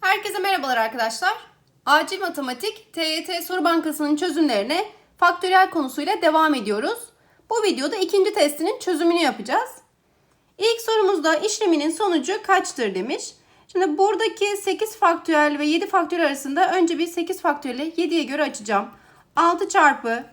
Herkese merhabalar arkadaşlar. Acil Matematik TYT Soru Bankası'nın çözümlerine faktöriyel konusuyla devam ediyoruz. Bu videoda ikinci testinin çözümünü yapacağız. İlk sorumuzda işleminin sonucu kaçtır demiş. Şimdi buradaki 8 faktöriyel ve 7 faktöriyel arasında önce bir 8 faktöriyeli 7'ye göre açacağım. 6 çarpı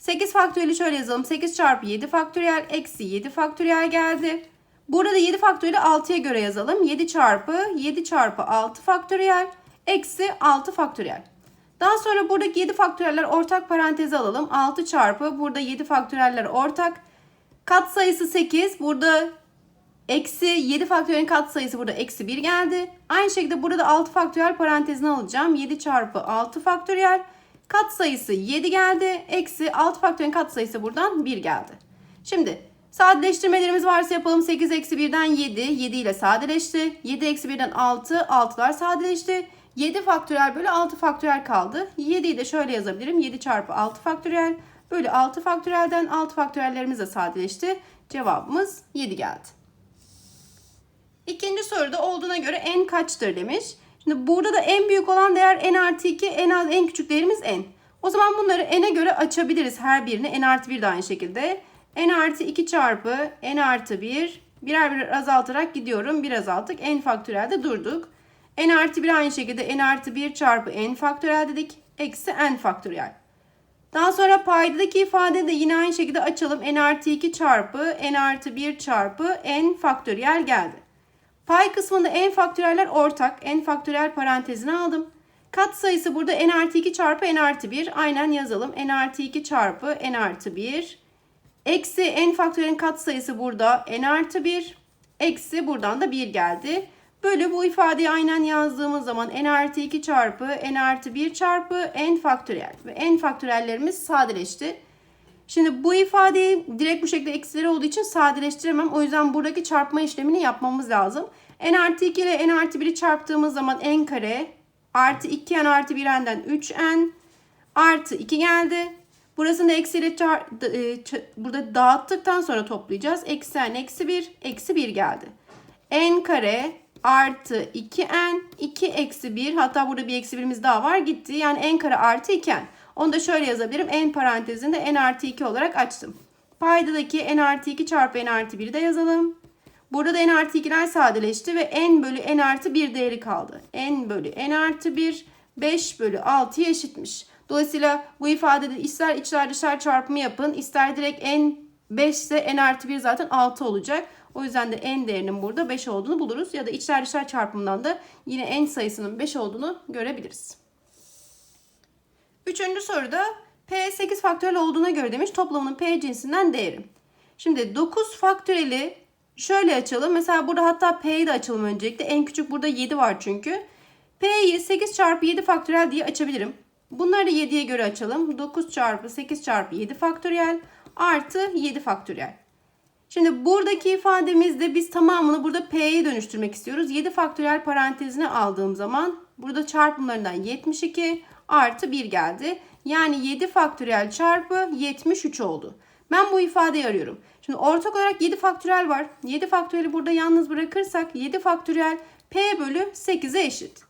8 faktöriyeli şöyle yazalım. 8 çarpı 7 faktöriyel eksi 7 faktöriyel geldi. Burada da 7 faktöriyeli 6'ya göre yazalım. 7 çarpı 7 çarpı 6 faktöriyel eksi 6 faktöriyel. Daha sonra buradaki 7 faktöriyeller ortak paranteze alalım. 6 çarpı burada 7 faktöriyeller ortak. Kat sayısı 8. Burada eksi 7 faktöriyelin kat sayısı burada eksi 1 geldi. Aynı şekilde burada 6 faktöriyel parantezine alacağım. 7 çarpı 6 faktöriyel. Kat sayısı 7 geldi. Eksi 6 faktöriyelin kat sayısı buradan 1 geldi. Şimdi sadeleştirmelerimiz varsa yapalım. 8 eksi 1'den 7. 7 ile sadeleşti. 7 eksi 1'den 6. 6'lar sadeleşti. 7 faktöriyel bölü 6 faktöriyel kaldı. 7'yi de şöyle yazabilirim. 7 çarpı 6 faktöriyel bölü 6 faktöriyelden 6 faktöriyellerimiz de sadeleşti. Cevabımız 7 geldi. İkinci soruda olduğuna göre n kaçtır demiş. Şimdi burada da en büyük olan değer n artı 2, en az en küçük değerimiz n. O zaman bunları n'e göre açabiliriz her birini. n artı 1 de aynı şekilde. n artı 2 çarpı n artı 1 birer birer azaltarak gidiyorum. Bir azalttık. n faktöriyelde durduk. n artı 1 aynı şekilde n artı 1 çarpı n faktöriyel dedik. Eksi n faktöriyel. Daha sonra paydadaki ifade de yine aynı şekilde açalım. n artı 2 çarpı n artı 1 çarpı n faktöriyel geldi. Pay kısmında n faktöriyeller ortak. n faktöriyel parantezine aldım. Kat sayısı burada n artı 2 çarpı n artı 1. Aynen yazalım. n artı 2 çarpı n artı 1. Eksi n faktöriyelin kat sayısı burada n artı 1. Eksi buradan da 1 geldi. Bölü bu ifadeyi aynen yazdığımız zaman n artı 2 çarpı n artı 1 çarpı n faktöriyel. Ve n faktöriyellerimiz sadeleşti. Şimdi bu ifadeyi direkt bu şekilde eksileri olduğu için sadeleştiremem. O yüzden buradaki çarpma işlemini yapmamız lazım. n artı 2 ile n artı 1'i çarptığımız zaman n kare artı 2n artı 1n'den 3n artı 2 geldi. Burasını da eksiyle çar- e, burada dağıttıktan sonra toplayacağız. Eksi n eksi 1 eksi 1 geldi. n kare artı 2n 2 eksi 1 hatta burada bir eksi 1'imiz daha var gitti. Yani n kare artı 2n. Onu da şöyle yazabilirim. n parantezinde n artı 2 olarak açtım. Paydadaki n artı 2 çarpı n artı 1'i de yazalım. Burada da n artı 2'ler sadeleşti ve n bölü n artı 1 değeri kaldı. n bölü n artı 1 5 bölü 6'ya eşitmiş. Dolayısıyla bu ifadede ister içler dışlar çarpımı yapın ister direkt n 5 ise n artı 1 zaten 6 olacak. O yüzden de n değerinin burada 5 olduğunu buluruz. Ya da içler dışlar çarpımından da yine n sayısının 5 olduğunu görebiliriz. Üçüncü soruda P 8 faktörel olduğuna göre demiş toplamının P cinsinden değeri. Şimdi 9 faktöreli şöyle açalım. Mesela burada hatta P'yi de açalım öncelikle. En küçük burada 7 var çünkü. P'yi 8 çarpı 7 faktörel diye açabilirim. Bunları da 7'ye göre açalım. 9 çarpı 8 çarpı 7 faktöriyel artı 7 faktöriyel. Şimdi buradaki ifademizde biz tamamını burada P'ye dönüştürmek istiyoruz. 7 faktöriyel parantezine aldığım zaman burada çarpımlarından 72 artı 1 geldi. Yani 7 faktöriyel çarpı 73 oldu. Ben bu ifadeyi arıyorum. Şimdi ortak olarak 7 faktöriyel var. 7 faktöriyeli burada yalnız bırakırsak 7 faktöriyel P bölü 8'e eşit.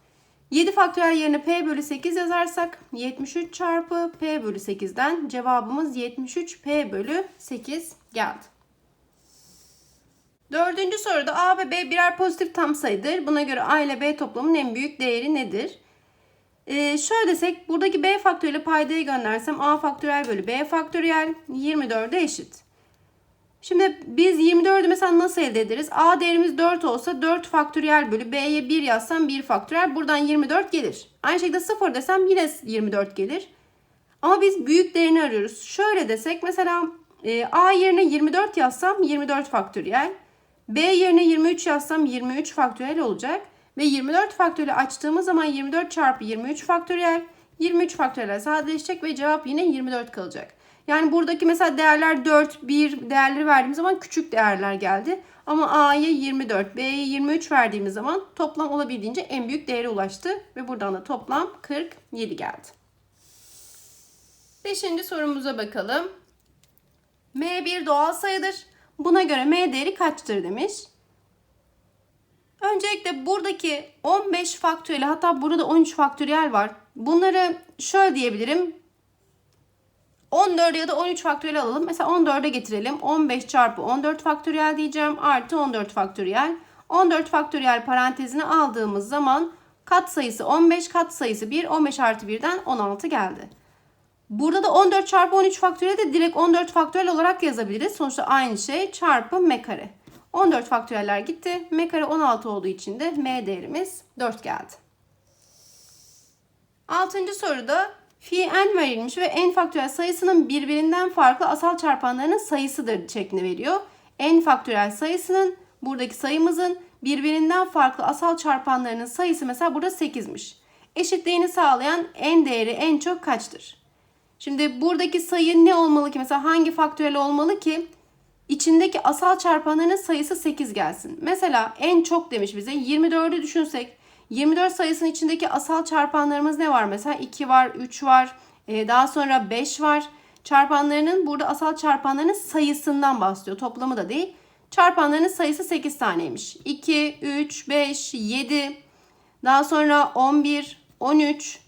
7 faktöriyel yerine P bölü 8 yazarsak 73 çarpı P bölü 8'den cevabımız 73 P bölü 8 geldi. Dördüncü soruda A ve B birer pozitif tam sayıdır. Buna göre A ile B toplamının en büyük değeri nedir? Ee, şöyle desek buradaki b faktöriyeli paydaya göndersem a faktöriyel bölü b faktöriyel 24'e eşit. Şimdi biz 24'ü mesela nasıl elde ederiz? A değerimiz 4 olsa 4 faktöriyel bölü b'ye 1 yazsam 1 faktöriyel buradan 24 gelir. Aynı şekilde 0 desem yine 24 gelir. Ama biz büyük değerini arıyoruz. Şöyle desek mesela e, a yerine 24 yazsam 24 faktöriyel. B yerine 23 yazsam 23 faktöriyel olacak. Ve 24 faktöriyeli açtığımız zaman 24 çarpı 23 faktöriyel 23 faktöriyel sadeleşecek ve cevap yine 24 kalacak. Yani buradaki mesela değerler 4, 1 değerleri verdiğimiz zaman küçük değerler geldi. Ama A'ya 24, B'ye 23 verdiğimiz zaman toplam olabildiğince en büyük değere ulaştı. Ve buradan da toplam 47 geldi. Beşinci sorumuza bakalım. M bir doğal sayıdır. Buna göre m değeri kaçtır demiş. Öncelikle buradaki 15 faktöriyel hatta burada 13 faktöriyel var. Bunları şöyle diyebilirim. 14 ya da 13 faktöriyel alalım. Mesela 14'e getirelim. 15 çarpı 14 faktöriyel diyeceğim. Artı 14 faktöriyel. 14 faktöriyel parantezine aldığımız zaman kat sayısı 15, kat sayısı 1. 15 artı 1'den 16 geldi. Burada da 14 çarpı 13 faktöriyel de direkt 14 faktöriyel olarak yazabiliriz. Sonuçta aynı şey çarpı m kare. 14 faktöriyeller gitti. M kare 16 olduğu için de m değerimiz 4 geldi. Altıncı soruda fi n verilmiş ve n faktöriyel sayısının birbirinden farklı asal çarpanlarının sayısıdır şeklinde veriyor. n faktöriyel sayısının buradaki sayımızın birbirinden farklı asal çarpanlarının sayısı mesela burada 8'miş. Eşitliğini sağlayan n değeri en çok kaçtır? Şimdi buradaki sayı ne olmalı ki? Mesela hangi faktöriyel olmalı ki içindeki asal çarpanların sayısı 8 gelsin. Mesela en çok demiş bize 24'ü düşünsek 24 sayısının içindeki asal çarpanlarımız ne var? Mesela 2 var, 3 var, e, daha sonra 5 var. Çarpanlarının burada asal çarpanlarının sayısından bahsediyor. Toplamı da değil. Çarpanlarının sayısı 8 taneymiş. 2, 3, 5, 7, daha sonra 11, 13,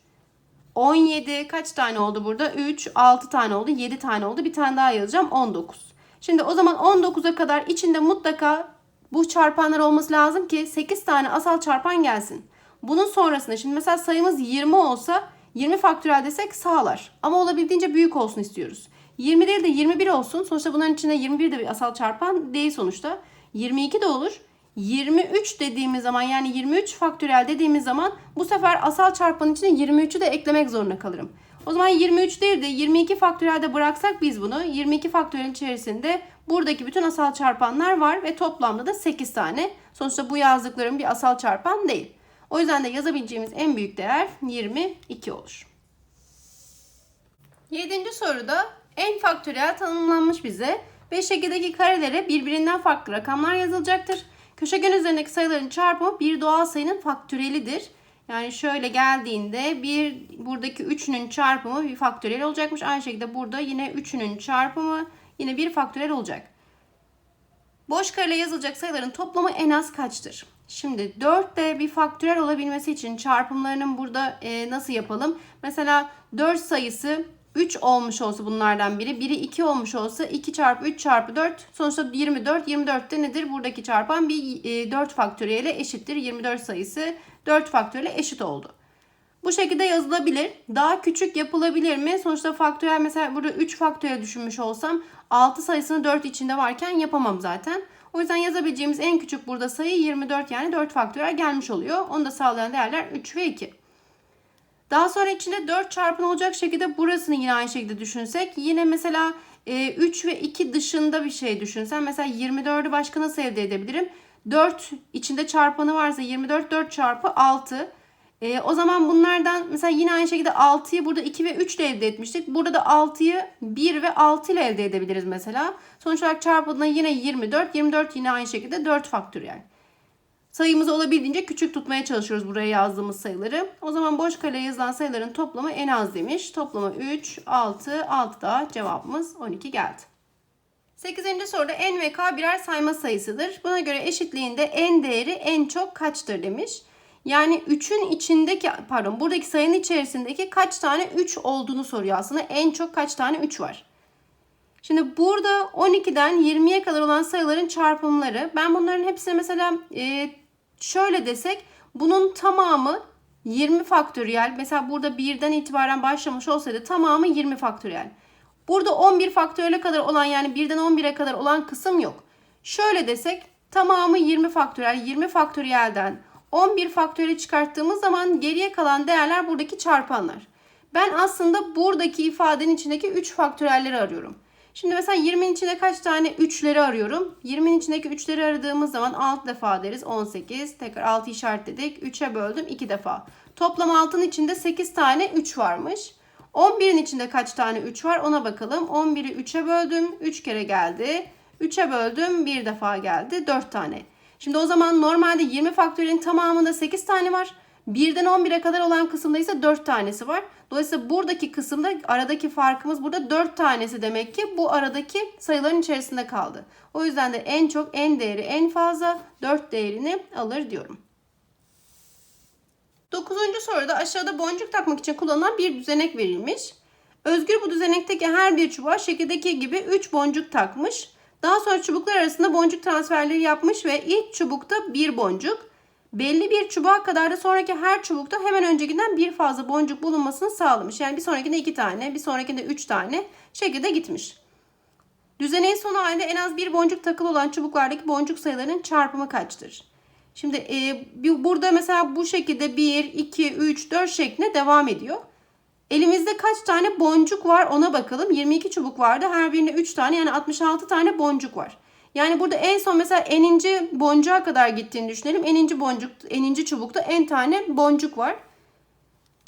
17 kaç tane oldu burada? 3, 6 tane oldu, 7 tane oldu. Bir tane daha yazacağım 19. Şimdi o zaman 19'a kadar içinde mutlaka bu çarpanlar olması lazım ki 8 tane asal çarpan gelsin. Bunun sonrasında şimdi mesela sayımız 20 olsa 20 faktörel desek sağlar. Ama olabildiğince büyük olsun istiyoruz. 20 değil de 21 olsun. Sonuçta bunların içinde 21 de bir asal çarpan değil sonuçta. 22 de olur. 23 dediğimiz zaman yani 23 faktörel dediğimiz zaman bu sefer asal çarpanın içine 23'ü de eklemek zorunda kalırım. O zaman 23 değil de 22 faktörelde bıraksak biz bunu 22 faktörel içerisinde buradaki bütün asal çarpanlar var ve toplamda da 8 tane. Sonuçta bu yazdıklarım bir asal çarpan değil. O yüzden de yazabileceğimiz en büyük değer 22 olur. Yedinci soruda n faktöriyel tanımlanmış bize. Beşegedeki karelere birbirinden farklı rakamlar yazılacaktır. Köşegen üzerindeki sayıların çarpımı bir doğal sayının faktöriyelidir. Yani şöyle geldiğinde bir buradaki 3'ünün çarpımı bir faktöriyel olacakmış. Aynı şekilde burada yine 3'ünün çarpımı yine bir faktöriyel olacak. Boş kareyle yazılacak sayıların toplamı en az kaçtır? Şimdi 4 de bir faktörel olabilmesi için çarpımlarının burada e, nasıl yapalım? Mesela 4 sayısı 3 olmuş olsa bunlardan biri. Biri 2 olmuş olsa 2 çarpı 3 çarpı 4 sonuçta 24. 24 de nedir? Buradaki çarpan bir e, 4 faktöriyele eşittir. 24 sayısı 4 faktöriyele eşit oldu. Bu şekilde yazılabilir. Daha küçük yapılabilir mi? Sonuçta faktörel mesela burada 3 faktöriyel düşünmüş olsam 6 sayısını 4 içinde varken yapamam zaten. O yüzden yazabileceğimiz en küçük burada sayı 24 yani 4 faktöriyel gelmiş oluyor. Onu da sağlayan değerler 3 ve 2. Daha sonra içinde 4 çarpın olacak şekilde burasını yine aynı şekilde düşünsek. Yine mesela 3 ve 2 dışında bir şey düşünsen. Mesela 24'ü başka nasıl elde edebilirim? 4 içinde çarpanı varsa 24 4 çarpı 6. E, o zaman bunlardan mesela yine aynı şekilde 6'yı burada 2 ve 3 ile elde etmiştik. Burada da 6'yı 1 ve 6 ile elde edebiliriz mesela. Sonuç olarak çarpıldığında yine 24. 24 yine aynı şekilde 4 faktöriyel. Sayımızı olabildiğince küçük tutmaya çalışıyoruz buraya yazdığımız sayıları. O zaman boş kaleye yazılan sayıların toplamı en az demiş. Toplamı 3, 6, 6 da cevabımız 12 geldi. 8. soruda n ve k birer sayma sayısıdır. Buna göre eşitliğinde n değeri en çok kaçtır demiş. Yani 3'ün içindeki pardon buradaki sayının içerisindeki kaç tane 3 olduğunu soruyor aslında. En çok kaç tane 3 var. Şimdi burada 12'den 20'ye kadar olan sayıların çarpımları. Ben bunların hepsini mesela e, şöyle desek bunun tamamı 20 faktöriyel. Mesela burada 1'den itibaren başlamış olsaydı tamamı 20 faktöriyel. Burada 11 faktöriyele kadar olan yani 1'den 11'e kadar olan kısım yok. Şöyle desek tamamı 20 faktöriyel. 20 faktöriyelden 11 faktöriyeli çıkarttığımız zaman geriye kalan değerler buradaki çarpanlar. Ben aslında buradaki ifadenin içindeki 3 faktöriyelleri arıyorum. Şimdi mesela 20'nin içinde kaç tane 3'leri arıyorum? 20'nin içindeki 3'leri aradığımız zaman 6 defa deriz. 18. Tekrar 6 işaretledik. 3'e böldüm 2 defa. Toplam 6'nın içinde 8 tane 3 varmış. 11'in içinde kaç tane 3 var ona bakalım. 11'i 3'e böldüm. 3 kere geldi. 3'e böldüm. 1 defa geldi. 4 tane. Şimdi o zaman normalde 20 faktörün tamamında 8 tane var. 1'den 11'e kadar olan kısımda ise 4 tanesi var. Dolayısıyla buradaki kısımda aradaki farkımız burada 4 tanesi demek ki bu aradaki sayıların içerisinde kaldı. O yüzden de en çok en değeri en fazla 4 değerini alır diyorum. Dokuzuncu soruda aşağıda boncuk takmak için kullanılan bir düzenek verilmiş. Özgür bu düzenekteki her bir çubuğa şekildeki gibi 3 boncuk takmış. Daha sonra çubuklar arasında boncuk transferleri yapmış ve ilk çubukta bir boncuk, belli bir çubuğa kadar da sonraki her çubukta hemen öncekinden bir fazla boncuk bulunmasını sağlamış. Yani bir sonrakinde iki tane, bir sonrakinde üç tane şekilde gitmiş. Düzeneğin son halinde en az bir boncuk takılı olan çubuklardaki boncuk sayılarının çarpımı kaçtır? Şimdi e, burada mesela bu şekilde 1, 2, 3, 4 şeklinde devam ediyor. Elimizde kaç tane boncuk var ona bakalım. 22 çubuk vardı. Her birinde 3 tane yani 66 tane boncuk var. Yani burada en son mesela eninci boncuğa kadar gittiğini düşünelim. Eninci boncuk, eninci çubukta en tane boncuk var.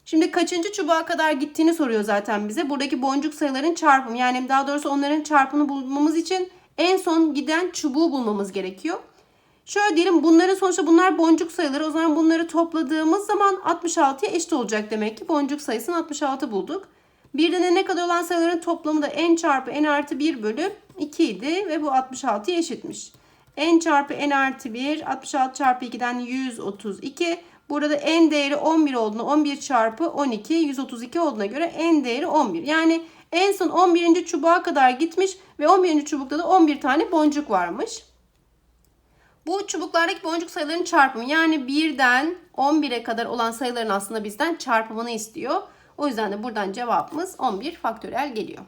Şimdi kaçıncı çubuğa kadar gittiğini soruyor zaten bize. Buradaki boncuk sayıların çarpımı yani daha doğrusu onların çarpımını bulmamız için en son giden çubuğu bulmamız gerekiyor. Şöyle diyelim bunların sonuçta bunlar boncuk sayıları. O zaman bunları topladığımız zaman 66'ya eşit olacak demek ki. Boncuk sayısını 66 bulduk. Birden ne kadar olan sayıların toplamı da n çarpı n artı 1 bölü 2 idi ve bu 66'ya eşitmiş. n çarpı n artı 1 66 çarpı 2'den 132. Burada n değeri 11 olduğunu 11 çarpı 12 132 olduğuna göre n değeri 11. Yani en son 11. çubuğa kadar gitmiş ve 11. çubukta da 11 tane boncuk varmış. Bu çubuklardaki boncuk sayılarının çarpımı yani 1'den 11'e kadar olan sayıların aslında bizden çarpımını istiyor. O yüzden de buradan cevabımız 11 faktöriyel geliyor.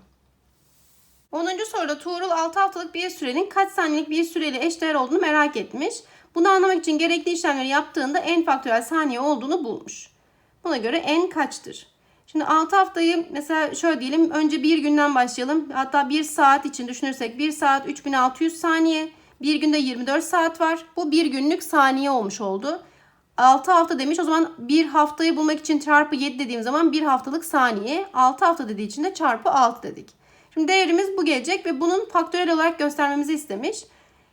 10. soruda Tuğrul 6 haftalık bir sürenin kaç saniyelik bir süreyle eşdeğer olduğunu merak etmiş. Bunu anlamak için gerekli işlemleri yaptığında n faktöriyel saniye olduğunu bulmuş. Buna göre n kaçtır? Şimdi 6 haftayı mesela şöyle diyelim önce bir günden başlayalım. Hatta 1 saat için düşünürsek 1 saat 3600 saniye. Bir günde 24 saat var. Bu bir günlük saniye olmuş oldu. 6 hafta demiş. O zaman bir haftayı bulmak için çarpı 7 dediğim zaman bir haftalık saniye. 6 hafta dediği için de çarpı 6 dedik. Şimdi değerimiz bu gelecek ve bunun faktörel olarak göstermemizi istemiş.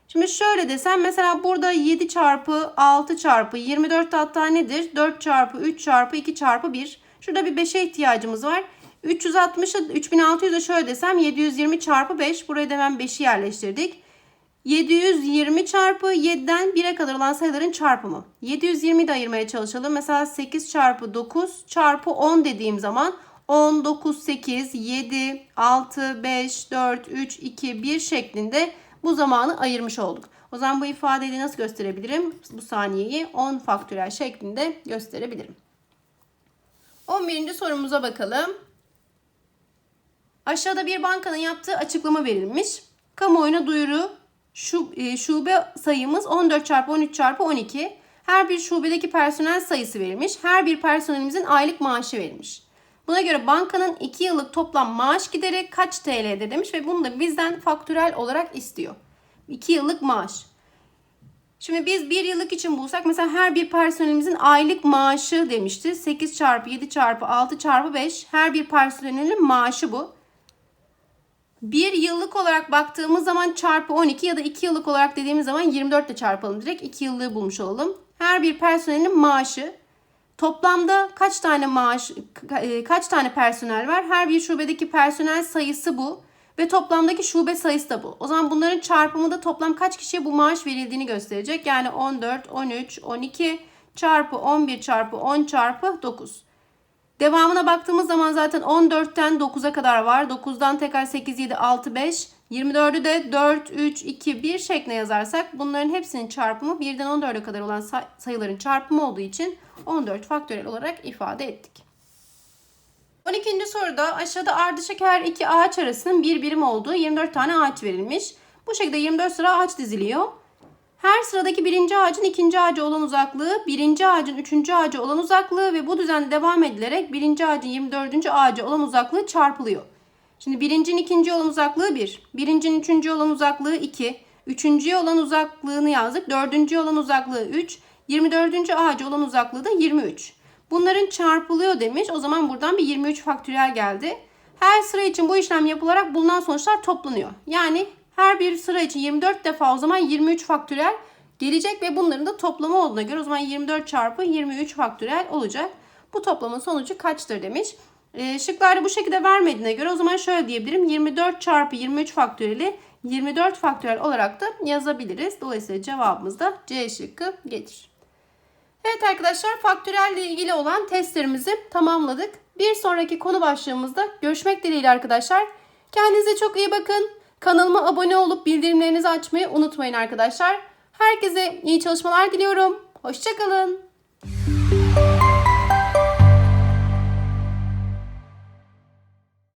Şimdi şöyle desem mesela burada 7 çarpı 6 çarpı 24 hatta nedir? 4 çarpı 3 çarpı 2 çarpı 1. Şurada bir 5'e ihtiyacımız var. 360'ı 3600'e şöyle desem 720 çarpı 5. Buraya da hemen 5'i yerleştirdik. 720 çarpı 7'den 1'e kadar olan sayıların çarpımı. 720'yi de ayırmaya çalışalım. Mesela 8 çarpı 9 çarpı 10 dediğim zaman 10, 9, 8, 7, 6, 5, 4, 3, 2, 1 şeklinde bu zamanı ayırmış olduk. O zaman bu ifadeyi nasıl gösterebilirim? Bu saniyeyi 10 faktörel şeklinde gösterebilirim. 11. sorumuza bakalım. Aşağıda bir bankanın yaptığı açıklama verilmiş. Kamuoyuna duyuru e, şube sayımız 14 çarpı 13 çarpı 12. Her bir şubedeki personel sayısı verilmiş. Her bir personelimizin aylık maaşı verilmiş. Buna göre bankanın 2 yıllık toplam maaş gideri kaç TL'dir demiş ve bunu da bizden faktörel olarak istiyor. 2 yıllık maaş. Şimdi biz 1 yıllık için bulsak mesela her bir personelimizin aylık maaşı demişti. 8 çarpı 7 çarpı 6 çarpı 5 her bir personelin maaşı bu. Bir yıllık olarak baktığımız zaman çarpı 12 ya da 2 yıllık olarak dediğimiz zaman 24 ile çarpalım direkt. 2 yıllığı bulmuş olalım. Her bir personelin maaşı toplamda kaç tane maaş e, kaç tane personel var? Her bir şubedeki personel sayısı bu ve toplamdaki şube sayısı da bu. O zaman bunların çarpımı da toplam kaç kişiye bu maaş verildiğini gösterecek. Yani 14, 13, 12 çarpı 11 çarpı 10 çarpı 9. Devamına baktığımız zaman zaten 14'ten 9'a kadar var. 9'dan tekrar 8, 7, 6, 5. 24'ü de 4, 3, 2, 1 şeklinde yazarsak bunların hepsinin çarpımı 1'den 14'e kadar olan sayıların çarpımı olduğu için 14 faktörel olarak ifade ettik. 12. soruda aşağıda ardışık her iki ağaç arasının bir birim olduğu 24 tane ağaç verilmiş. Bu şekilde 24 sıra ağaç diziliyor. Her sıradaki birinci ağacın ikinci ağacı olan uzaklığı, birinci ağacın üçüncü ağacı olan uzaklığı ve bu düzende devam edilerek birinci ağacın 24. ağacı olan uzaklığı çarpılıyor. Şimdi birincinin ikinci olan uzaklığı 1, bir, birincinin üçüncü olan uzaklığı 2, üçüncüye olan uzaklığını yazdık, dördüncüye olan uzaklığı 3, 24. ağacı olan uzaklığı da 23. Bunların çarpılıyor demiş. O zaman buradan bir 23 faktöriyel geldi. Her sıra için bu işlem yapılarak bulunan sonuçlar toplanıyor. Yani her bir sıra için 24 defa o zaman 23 faktöriyel gelecek ve bunların da toplamı olduğuna göre o zaman 24 çarpı 23 faktöriyel olacak. Bu toplamın sonucu kaçtır demiş. E, şıklarda bu şekilde vermediğine göre o zaman şöyle diyebilirim. 24 çarpı 23 faktöriyeli 24 faktöriyel olarak da yazabiliriz. Dolayısıyla cevabımız da C şıkkı gelir. Evet arkadaşlar faktöriyel ile ilgili olan testlerimizi tamamladık. Bir sonraki konu başlığımızda görüşmek dileğiyle arkadaşlar. Kendinize çok iyi bakın. Kanalıma abone olup bildirimlerinizi açmayı unutmayın arkadaşlar. Herkese iyi çalışmalar diliyorum. Hoşçakalın.